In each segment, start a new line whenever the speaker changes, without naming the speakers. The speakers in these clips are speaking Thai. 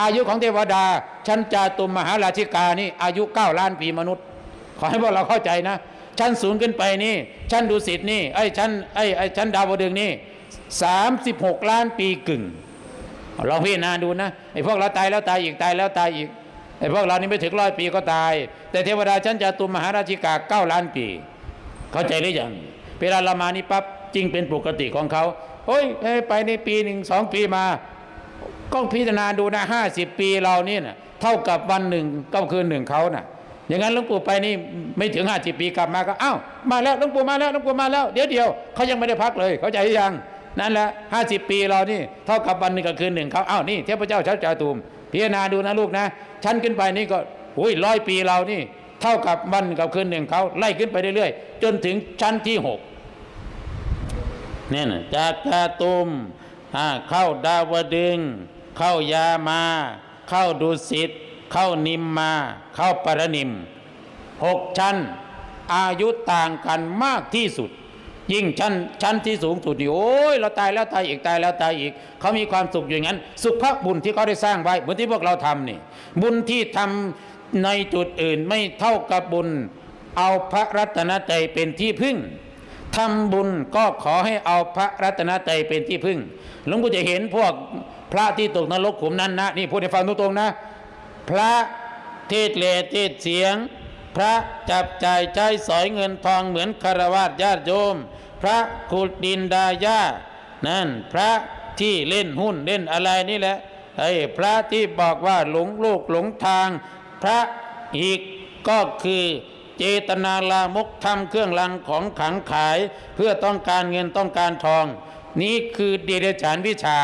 อายุของเทวดาชั้นจาตุมมหาราชิกานี่อายุ9ล้านปีมนุษย์ ขอให้พวกเราเข้าใจนะ ชั้นสูงขึ้นไปนี่ ชั้นดุสิตนี่ไอ้ชั้นไอ้ไอ้ชั้นดาวดึงนี่36 ล้านปีกึ่งลองพิจารณาดูนะไอ้พวกเราตายแล้วตายอีกตายแล้วตายอีกไอ้พวกเรานี่ไม่ถึงร้อยปีก็ตาย แต่เทวดาชั้นจาตุมมหาราชิกาเก้าล้านปี เข้าใจหรือยังเวลาเรามานี่ปั๊บจริงเป็นปกติของเขาโอ้ยเอ้ยไปในปีหนึ่งสองปีมา ก็พิจารณาดูนะห้าสิบปีเรานี่นะเท่ากับวันหนึ่งก็คืนหนึ่งเขาน่ะ อย่างนั้นหลวงปู่ไปนี่ไม่ถึงห้าสิบปีกลับมาก็อ้าวมาแล้วหลวงปู่มาแล้วหลวงปู่มาแล้วเดี๋ยวเดียวเขายังไม่ได้พักเลยเขาใจยังนั่นแหละห้าสิบปีเรานี่เท่ากับวันหนึ่งกับคืนหนึ่งเขาอ้าวนี่เทพเจ้าชัดจาตุมพิจารณาดูนะลูกนะชั้นขึ้นไปนี่ก็อุ้ยร้อยปีเรานี่ เท่ากับวันกับคืนหนึ่งเขาไล่ขึ้นไปเรื่อยๆจนถึงชั้นที่หกเนี่ยนะจากกาตุมเข้าดาวดึง เข้ายามา เข้าดุสิตเข้านิมมา เข้าปรนิมหกชั้น อายุต่างกันมากที่สุด ยิ่งชั้นชั้นที่สูงสุดนี่โอ้ยเราตายแล้วตายอีกตายแล้วตายอีก เขามีความสุขอย่างนั้น สุขภาพบุญที่เขาได้สร้างไว้เหมือนที่พวกเราทำนี่ บุญที่ทำในจุดอื่นไม่เท่ากับบุญ เอาพระรัตนตรัยเป็นที่พึ่งทำบุญก็ขอให้เอาพระรัตนตรัยเป็นที่พึ่ง หลวงปู่จะเห็นพวก พระที่ตกนรกขุมนั้นนะนี่พูดให้ฟังตรงๆนะ พระเทศเลเทศเสียง พระจับจ่ายใช้สอยเงินทองเหมือนคารวะญาติโยม พระขุดดินดายานั่นพระที่เล่นหุ้นเล่นอะไรนี่แหละไอ้พระที่บอกว่าหลงโลกหลงทาง พระอีกก็คือเจตนาลามกทำเครื่องรางของขังขาย เพื่อต้องการเงินต้องการทอง นี่คือเดรัจฉานวิชา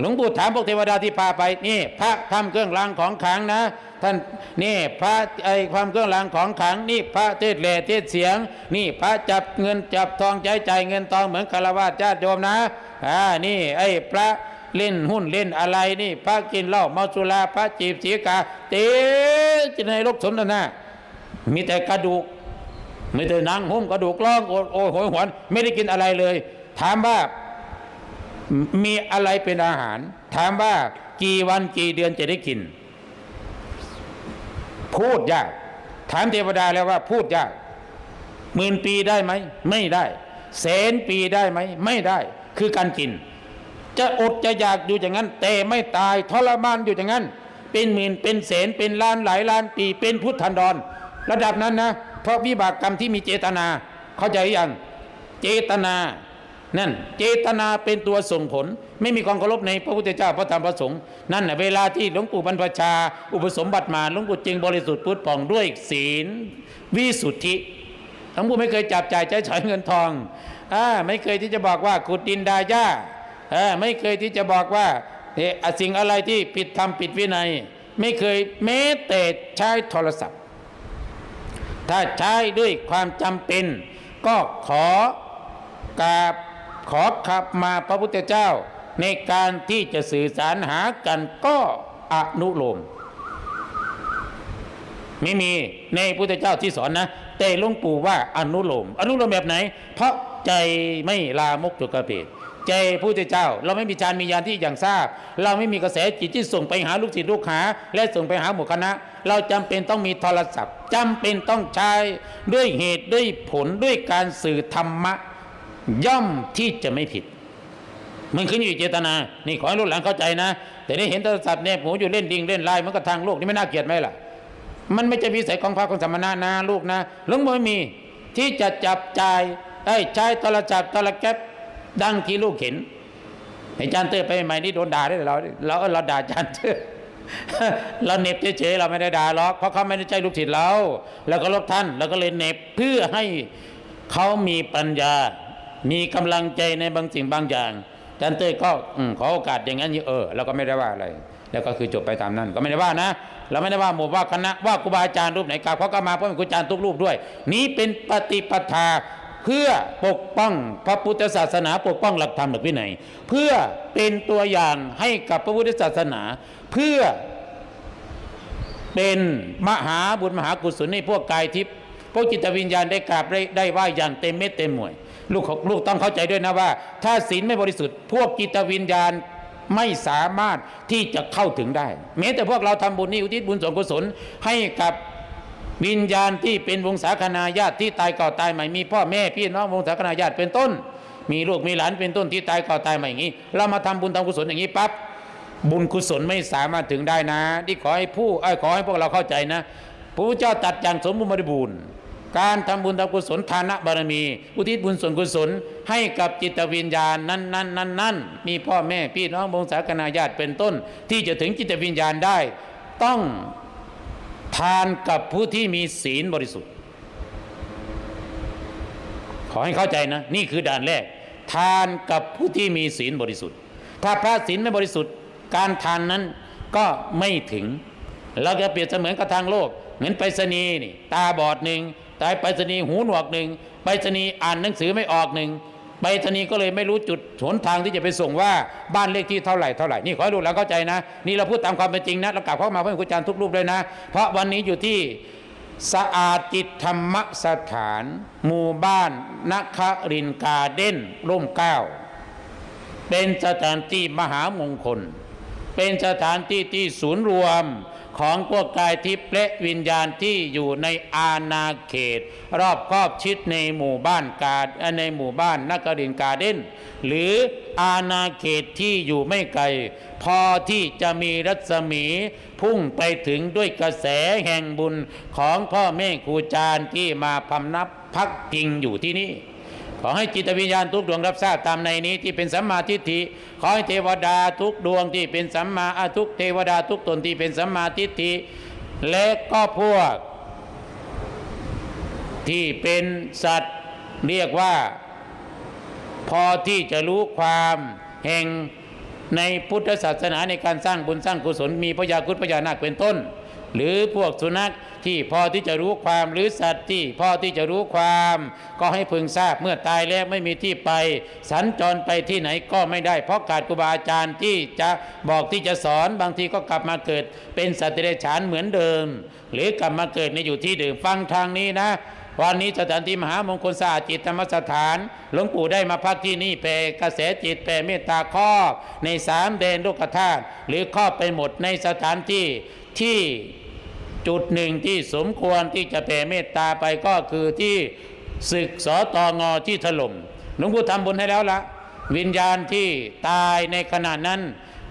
หลวงปู่ถามพวกเทวดาที่พาไปนี่พระทำเครื่องรางของขลังนะ ท่านนี่พระไอความเครื่องรางของขลังนี่พระเทศแหล่เทศเสียง นี่พระจับเงินจับทองใจใจายเงินทองเหมือนคารวะญาติโยมนะอ่านี่ไอ้พระเล่นหุ้นเล่นอะไรนี่ พระกินเหล้าเมาสุราพระจีบสีกาเตะจในโลกสมนามีแต่กระดูกมีแต่นังหุ้มกระดูกร้องโอโอ้โหหวนไม่ได้กินอะไรเลย ถามว่า มีอะไรเป็นอาหาร ถามว่ากี่วันกี่เดือนจะได้กิน พูดยาก ถามเทวดาแล้วว่าพูดยากหมื่นปีได้ไหม ไม่ได้แสนปีได้ไหม ไม่ได้ คือการกิน จะอดจะอยากอยู่อย่างนั้น แต่ไม่ตายทรมานอยู่อย่างนั้น เป็นหมื่นเป็นแสนเป็นล้านหลายล้านปีเป็นพุทธันดร ระดับนั้นนะ เพราะวิบากกรรมที่มีเจตนา เข้าใจยัง เจตนา นั่นเจตนาเป็นตัวส่งผล ไม่มีความเคารพในพระพุทธเจ้าพระธรรมพระสงฆ์นั่นน่ะเวลาที่หลวงปู่บรรพชา อุปสมบัติมาหลวงปู่จึงบริสุทธิ์พุทธผ่องด้วยศีลวิสุทธิหลวงปู่ไม่เคยจับจ่ายใช้สอยเงินทองอ่าไม่เคยที่จะบอกว่าขุดดินดาย่าอ่าไม่เคยที่จะบอกว่าเอ่อสิ่งอะไรที่ผิดธรรมผิดวินัย ไม่เคยแม้แต่ใช้โทรศัพท์ ถ้าใช้ด้วยความจำเป็น ก็ขอกราบ ขอขับมาพระพุทธเจ้า ในการที่จะสื่อสารหากันก็อนุโลมไม่มีในพุทธเจ้าที่สอนนะ แต่หลวงปู่ว่าอนุโลม อนุโลมแบบไหน เพราะใจไม่ลามกจุกกระเพดใจพุทธเจ้า เราไม่มีฌานมีญาณที่อย่างทราบ เราไม่มีกระแสจิตที่ส่งไปหาลูกศิษย์ลูกหา และส่งไปหาหมู่คณะ เราจำเป็นต้องมีโทรศัพท์จำเป็นต้องใช้ด้วยเหตุด้วยผลด้วยการสื่อธรรมะ ย่อมที่จะไม่ผิด มันขึ้นอยู่เจตนา นี่ขอให้รุ่นหลังเข้าใจนะ แต่นี่เห็นโทรศัพท์เนี่ยหมูอยู่เล่นดิงเล่นไลน์มันก็ทางโลกนี่ไม่น่าเกลียดไหมล่ะ มันไม่ใช่วิสัยของพระของสมณะนะลูกนะหลวงพ่อไม่มีที่จะจับจ่ายไอ้ใช้โทรศัพท์โทรแก๊ปดังที่ลูกเห็นไอ้จานเตอร์ไปใหม่นี่โดนด่าได้เราเราเราด่าจานเตอร์เราเน็บเฉยๆเราไม่ได้ด่าหรอกเพราะเขาไม่ได้ใจลูกศิษย์เรา แล้วก็ลบท่าน แล้วก็เลยเน็บเพื่อให้เขามีปัญญา มีกำลังใจในบางสิ่งบางอย่างอาจารย์เต้ยก็ขอโอกาสอย่างนั้นเออเราก็ไม่ได้ว่าอะไร แล้วก็คือจบไปตามนั้น ก็ไม่ได้ว่านะ เราไม่ได้ว่าหมู่ว่าคณะว่าครูบาอาจารย์รูปไหนกราบเขาก็มาเพราะเป็นครูอาจารย์ทุกรูปด้วย นี้เป็นปฏิปทาเพื่อปกป้องพระพุทธศาสนา ปกป้องหลักธรรมหลักวินัยเพื่อเป็นตัวอย่างให้กับพระพุทธศาสนา เพื่อเป็นมหาบุญมหากุศลในพวกกายทิพย์พวกจิตวิญญาณได้กราบได้ได้ไหว้อย่างเต็มเม็ดเต็มหน่วย ลูกของลูกต้องเข้าใจด้วยนะว่า ถ้าศีลไม่บริสุทธิ์ พวกจิตวิญญาณไม่สามารถที่จะเข้าถึงได้ แม้แต่พวกเราทำบุญนี่อุทิศบุญส่วนกุศลให้กับวิญญาณที่เป็นวงศาคณาญาติที่ตายก่อตายใหม่มีพ่อแม่พี่น้องวงศาคณาญาติเป็นต้น มีลูกมีหลานเป็นต้นที่ตายก่อตายใหม่อย่างนี้ เรามาทำบุญทำกุศลอย่างนี้ปั๊บบุญกุศลไม่สามารถถึงได้นะ ที่ขอให้ผู้ขอให้พวกเราเข้าใจนะพระพุทธเจ้าตรัดอย่างสมบูรณ์บริบูรณ์ การทำบุญทำกุศลทานะบารมี อุทิศบุญส่วนกุศล ให้กับจิตวิญญาณนั้นนั้นนั้นนั้นมีพ่อแม่พี่น้องวงศาคณาญาติเป็นต้น ที่จะถึงจิตวิญญาณได้ ต้องทานกับผู้ที่มีศีลบริสุทธิ์ ขอให้เข้าใจนะ นี่คือด่านแรก ทานกับผู้ที่มีศีลบริสุทธิ์ ถ้าพระศีลไม่บริสุทธิ์ การทานนั้นก็ไม่ถึงเราจะเปรียบเสมือนกับทางโลก เหมือนไปรษณีย์นี่ตาบอดหนึ่งตายไปรษณีย์หูหนวกหนึ่งไปรษณีย์อ่านหนังสือไม่ออกหนึ่งไปรษณีย์ก็เลยไม่รู้จุดหนทางที่จะไปส่งว่าบ้านเลขที่เท่าไหร่เท่าไหร่นี่ขอให้ดูแล้วเข้าใจนะ นี่เราพูดตามความเป็นจริงนะเรากลับเข้ามาเพื่อนครูอาจารย์ทุกรูปเลยนะ เพราะวันนี้อยู่ที่สะอาดจิตธรรมสถาน หมู่บ้านนครินกาเด้นร่มเกล้า เป็นสถานที่มหามงคล เป็นสถานที่ที่ศูนย์รวม ของพวกกายทิพย์และวิญญาณที่อยู่ในอาณาเขต รอบครอบชิดในหมู่บ้านกาเอ่อในหมู่บ้านนักรินกาเด้นหรืออาณาเขตที่อยู่ไม่ไกล พอที่จะมีรัศมีพุ่งไปถึงด้วยกระแสแห่งบุญของพ่อแม่ครูอาจารย์ที่มาพำนับพักพิงอยู่ที่นี่ ขอให้จิตวิญญาณทุกดวงรับทราบตามในนี้ที่เป็นสัมมาทิฏฐิขอให้เทวดาทุกดวงที่เป็นสัมมาอาทุกเทวดาทุกตนที่เป็นสัมมาทิฏฐิและก็พวก ที่เป็นสัตว์เรียกว่า พอที่จะรู้ความแห่งในพุทธศาสนาในการสร้างบุญสร้างกุศลมีพระญาครุฑพญานาคเป็นต้น หรือพวกสุนัขที่พอที่จะรู้ความหรือสัตว์ที่พอที่จะรู้ความ ก็ให้พึงทราบเมื่อตายแล้วไม่มีที่ไป สัญจรไปที่ไหนก็ไม่ได้ เพราะขาดครูบาอาจารย์ที่จะบอกที่จะสอนบางทีก็กลับมาเกิด เป็นสัตว์เดรัจฉานเหมือนเดิม หรือกลับมาเกิดในอยู่ที่เดิมฟังทางนี้นะวันนี้สถานที่มหามงคลสะอาดจิตธรรมสถาน หลวงปู่ได้มาพักที่นี่แผ่กระแสจิตแผ่เมตตาครอบในสามแดนโลกธาตุหรือครอบไปหมดในสถานที่ที่ จุดหนึ่งที่สมควรที่จะแผ่เมตตาไปก็คือที่ศึกสตองอที่ถล่มหลวงปู่ทำบุญให้แล้วละวิญญาณที่ตายในขณะนั้น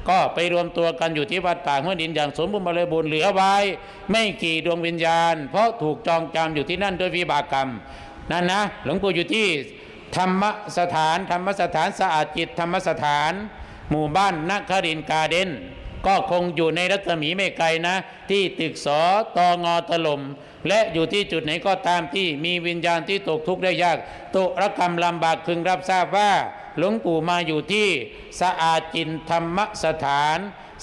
ก็ไปรวมตัวกันอยู่ที่วัดป่าห้วยดินอย่างสมบูรณ์บริบูรณ์เหลือไว้ ไม่กี่ดวงวิญญาณ เพราะถูกจองจำอยู่ที่นั่นด้วยวิบากกรรม นั่นนะ หลวงปู่อยู่ที่ธรรมสถาน ธรรมสถานสะอาดจิตธรรมสถาน หมู่บ้านนักครินกาเดน ก็คงอยู่ในรัศมีไม่ไกลนะ ที่ตึกสอตองอถล่มและอยู่ที่จุดไหนก็ตามที่มีวิญญาณที่ตกทุกข์ได้ยากตกระกรรมลำบากพึงรับทราบว่า หลวงปู่มาอยู่ที่สะอาดจิตธรรมสถาน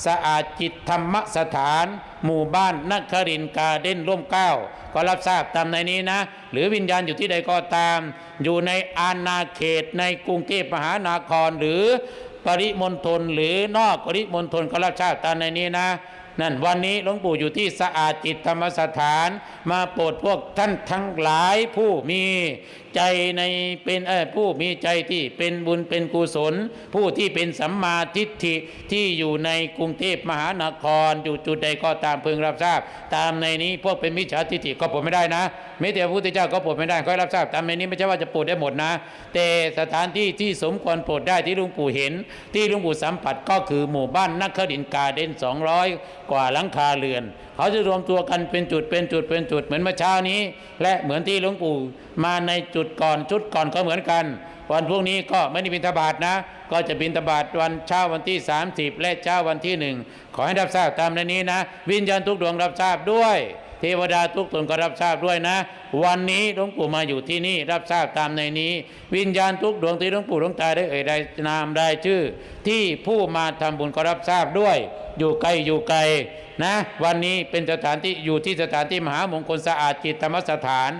สะอาดจิตธรรมสถาน หมู่บ้านนักครินการเด้นร่มเก้า ก็รับทราบตามในนี้นะ หรือวิญญาณอยู่ที่ใดก็ตาม อยู่ในอาณาเขตในกรุงเทพมหานครหรือ ปริมณฑลหรือนอกปริมณฑลก็รับชาติตามในนี้นะนั่นวันนี้หลวงปู่อยู่ที่สะอาดจิตธรรมสถาน มาโปรดพวกท่านทั้งหลายผู้มี ใจในเป็นผู้มีใจที่เป็นบุญเป็นกุศล ผู้ที่เป็นสัมมาทิฏฐิที่อยู่ในกรุงเทพมหานคร อยู่จุดใดก็ตามพึงรับทราบ ตามในนี้พวกเป็นมิจฉาทิฏฐิก็ปรดไม่ได้นะไม่แต่พระพุทธเจ้าก็ปรดไม่ได้ก็ให้รับทราบ ตามในนี้ไม่ใช่ว่าจะปรดได้หมดนะ แต่สถานที่ที่สมควรปรดได้ที่ลวงปู่เห็น ที่ลวงปู่สัมผัสก็คือหมู่บ้านนักขดินกาเด้น200 กว่าหลังคาเรือน เขาจะรวมตัวกันเป็นจุดเป็นจุดเป็นจุดเหมือนเมื่อเช้านี้ และเหมือนที่ลวงปู่มาในจุดดก่อนจุดก่อนก็เหมือนกัน วันพรุ่งนี้ก็ไม่ได้บิณฑบาตนะ ก็จะบิณฑบาตวันเช้าวันที่ 30 และเช้าวันที่หนึ่งขอให้รับทราบตามในนี้นะ วิญญาณทุกดวงรับทราบด้วย เทวดาทุกตนก็รับทราบด้วยนะ วันนี้หลวงปู่มาอยู่ที่นี่รับทราบตามในนี้ วิญญาณทุกดวงที่หลวงปู่หลวงตาได้เอ่ยได้นามได้ชื่อ ที่ผู้มาทำบุญก็รับทราบด้วยอยู่ไกลอยู่ไกลนะ วันนี้เป็นสถานที่อยู่ที่สถานที่มหามงคลสะอาดจิตธรรมสถาน